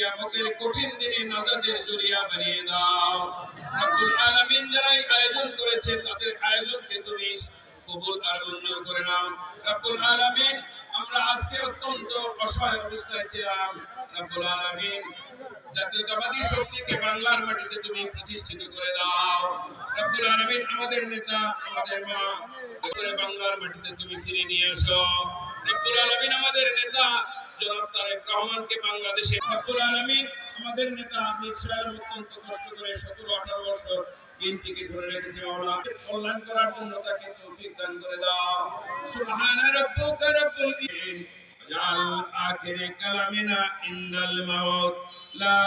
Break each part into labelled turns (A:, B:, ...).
A: কিয়ামতের কঠিন দিনে নাজাতের জরিয়া বানিয়ে দাও। রব্বুল আলামিন যারা এই আয়োজন করেছে তাদের আয়োজনকে তুমি কবুল আর মঞ্জুর করে নাও। রব্বুল আলামিন, আমরা আজকে অত্যন্ত অসহায় অবস্থায় ছিলাম। রব্বুল আলামিন জাতীয়তাবাদী শক্তিকে বাংলার মাটিতে তুমি প্রতিষ্ঠিত করে দাও। রব্বুল আলামিন, আমাদের নেতা, আমাদের মা করে বাংলার মাটিতে তুমি ফিরে নিয়ে আসো। রব্বুল আলামিন, আমাদের নেতা জনাব তারেক রহমানকে বাংলাদেশে। আব্দুল আলমিন আমাদের নেতা আমির সাহেব অত্যন্ত কষ্ট করে সতেরো, আঠারো বছর বিএনপিকে ধরে রেখেছে মাওলা কল্যাণ করার জন্য তাকে তৌফিক দান করে দাও। সুবহান রাব্বুকা রাব্বুল জাল আখিরে কালামিনা ইন্দাল মাউত। লা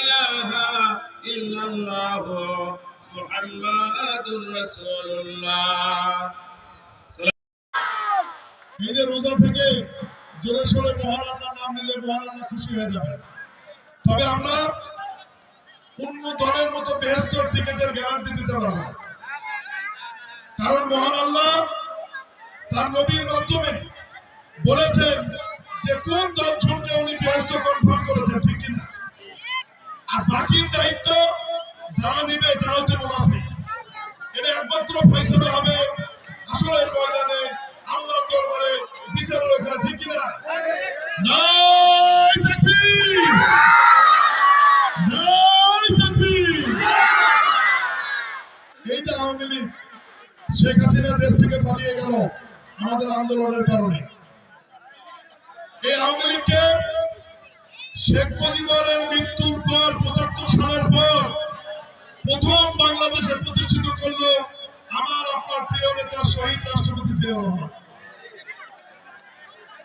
A: ইলাহা ইল্লাল্লাহ
B: মুহাম্মাদুর রাসূলুল্লাহ। রোজা থেকে জোরে সোরে মহারান্নার নাম নিলে মহারান্না খুশি হয়ে যাবে। তবে আমরা অন্য দলের মতো বেহেস্তর টিকিটের গ্যারান্টি দিতে পারব না। কারণ মহান আল্লাহ তার নবীর মাধ্যমে বলেছেন যে কোন দল ছুটে উনি বেহেস্ত বিচারের ওখানে ঠিক কিনা নাই তাকবীর নাই তাকবীর এই যে আওয়ামী লীগ, শেখ হাসিনা দেশ থেকে পালিয়ে গেল আমাদের আন্দোলনের কারণে। এই আওয়ামী লীগকে শেখ মুজিবুরের মৃত্যুর পর, পঁচাত্তর সালের পর প্রথম বাংলাদেশে প্রতিষ্ঠিত করল আমার আপনার প্রিয় নেতা শহীদ রাষ্ট্রপতি জিয়াউর রহমান।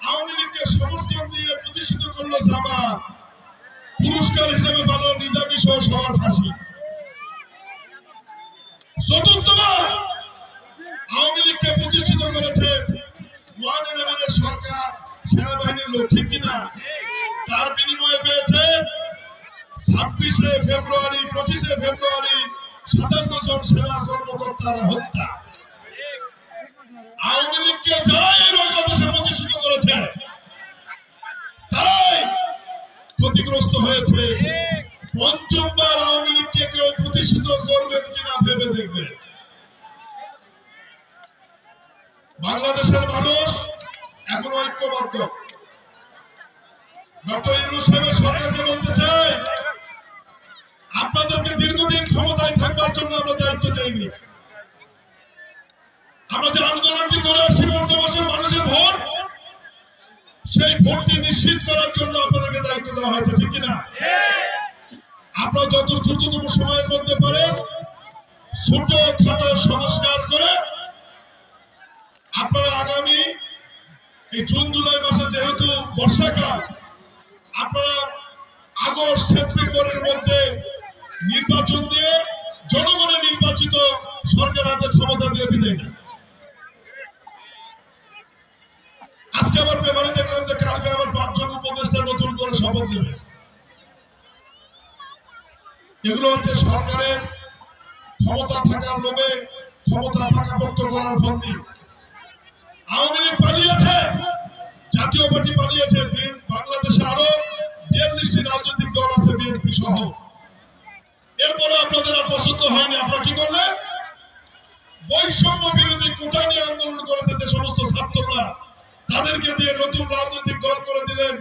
B: আওয়ামী লীগকে সমর্থন দিয়ে প্রতিষ্ঠিত করল জামাত পুরস্কার হিসেবে পেল নিজামী সহ সবার ফাঁসি। চতুর্থবার আওয়ামী লীগকে প্রতিষ্ঠিত করেছে সরকার, সেনাবাহিনীর লোক, ঠিক কিনা? তার বিনিময়ে পেয়েছে ছাব্বিশে ফেব্রুয়ারি, পঁচিশে ফেব্রুয়ারি সাতান্ন জন সেনা কর্মকর্তারা হত্যা। আওয়ামী লীগকে বাংলাদেশে প্রতিষ্ঠিত করেছে তারাই ক্ষতিগ্রস্ত হয়েছে। পঞ্চমবার আওয়ামী লীগকে কেউ প্রতিষ্ঠিত করবেন কিনা ভেবে দেখবেন। বাংলাদেশের মানুষ এখন ঐক্যবদ্ধ। ডক্টর ইউনুস সাহেবের সরকারকে বলতে চাই, আপনাদেরকে দীর্ঘদিন ক্ষমতায় থাকবার জন্য আমরা দায়িত্ব দেইনি। সেই ভোটটি নিশ্চিত করার জন্য আপনাদেরকে দায়িত্ব দেওয়া হয়েছে, ঠিক কিনা? আপনারা যত দ্রুততম সময়ের মধ্যে পারেন, ছোট খাটো সংস্কার করে আপনারা আগামী এই জুন, জুলাই মাসে যেহেতু বর্ষাকাল, আপনারা আগস্ট, সেপ্টেম্বরের মধ্যে নির্বাচন দিয়ে জনগণের নির্বাচিত সরকার হাতে ক্ষমতা দিয়ে বিদায় নেন। আজকে আবার পেপারে দেখলাম যে কালকে আবার পাঁচজন উপদেষ্টা নতুন করে শপথ নেবে। এগুলো হচ্ছে সরকারের ক্ষমতা থাকার লোভে ক্ষমতা পাকাপোক্ত করার ফন্দি। আওয়ামী লীগ পালিয়েছে, জাতীয় পার্টি পালিয়েছে বাংলাদেশে আরও বিয়াল্লিশটি রাজনৈতিক দল আছে, বিএনপি সহ। এরপরে আপনাদের আর পছন্দ হয়নি, আপনারা কি করলেন? বৈষম্য বিরোধী কোটা নিয়ে আন্দোলন করেছে যে সমস্ত ছাত্ররা। তাদেরকে দিয়ে নতুন রাজনৈতিক দল করে দিলেন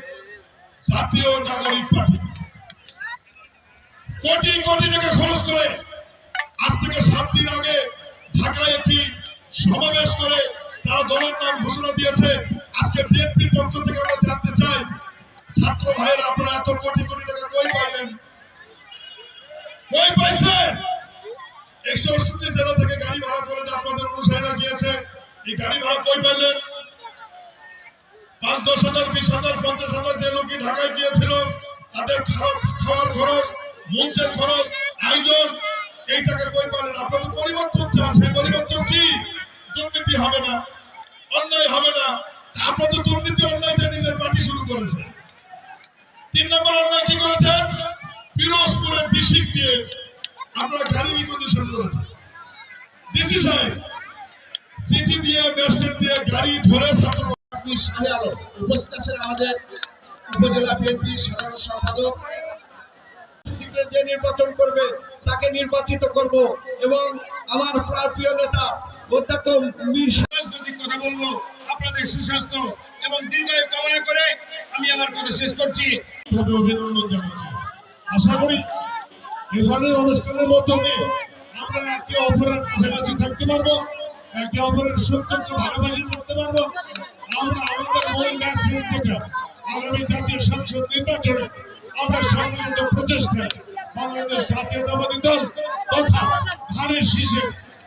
B: জাতীয় নাগরিক পার্টি। কোটি কোটি টাকা খরচ করে আজ থেকে সাত দিন আগে ঢাকায় একটি সমাবেশ করে তারা দলের নাম ঘোষণা দিয়েছে। আজকে বিএনপির পক্ষ থেকে আমরা জানতে চাই, ছাত্র ভাইয়েরা আপনারা এত কোটি কোটি টাকা কই পাইলেন? কই পাইছেন? একশো জেলা থেকে গাড়ি ভাড়া করে যে আপনাদের অনুসারীরা গিয়েছে, এই গাড়ি ভাড়া কই পাইলেন? পাঁচ, দশ হাজার, বিশ হাজার, পঞ্চাশ হাজার যে লোকই ঢাকায় গিয়েছিল, তাদের খাওয়া- খাওয়ার খরচ, মঞ্চের খরচ,
C: আয়োজন, এই টাকা কই পারেন আপনারা তো পরিবর্তন চান, সেই পরিবর্তন কি? দুর্নীতি হবে না, অন্যায় হবে না। আপনারা তো দুর্নীতি অন্যায়তে নিজের পার্টি শুরু করেছে। তিন নম্বর অন্যায় কি করেছেন? পিরোজপুরে বিশিক দিয়ে আপনারা গাড়ি রিকন্ডিশন করেছেন। ডিসি সাহেব সিটি দিয়ে ম্যাজিস্ট্রেট দিয়ে গাড়ি ধরে ছাত্র
D: আপনি শাহে আলম। উপস্থিত আছেন আমাদের উপজেলা বিএনপির সাধারণ সম্পাদক। যে নির্বাচন করবে তাকে নির্বাচিত করব এবং আমার প্রিয় নেতা অধ্যক্ষ মীর
A: রাজনৈতিক কথা বলব আপনাদের সুস্বাস্থ্য এবং দীর্ঘায়ু কামনা করে আমি আমার কথা শেষ করছি।
C: অভিনন্দন জানাচ্ছি। আশা করি এ ধরনের অনুষ্ঠানের মধ্য দিয়ে আমরা একে অপরের কাছাকাছি থাকতে পারব একে অপরের সত্যকে ভাগাভাগি করতে পারব। আমরা আমাদের মূল ম্যাসেজ যেটা আগামী জাতীয় সংসদ নির্বাচনে আমরা সম্মিলিত প্রচেষ্টায় বাংলাদেশ জাতীয়তাবাদী দল তথা ধানের শীষে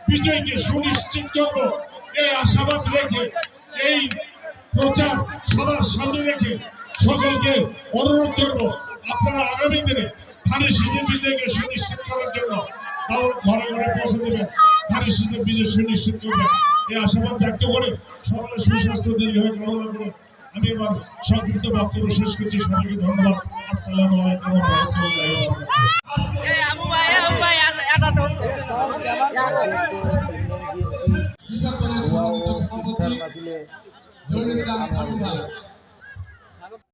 C: বিজয়কে সুনিশ্চিত করব। এই আশাবাদ রেখে, এই প্রচার সবার সামনে রেখে সকলকে অনুরোধ করব, আপনারা আগামী দিনে ধানের শীতের বিজয়কে সুনিশ্চিত করার জন্য তাও ঘরে ঘরে পৌঁছে দেবেন। ধানের শীতের বিজয় সুনিশ্চিত করবেন এই আশাবাদ ব্যক্ত করে সকলের সুস্বাস্থ্য দীর্ঘ কামনা করে আমি এবার সংক্ষিপ্ত বক্তব্য শেষ করছি সবাইকে ধন্যবাদ আসসালামু আলাইকুম
E: সভাপতি জহির ইসলাম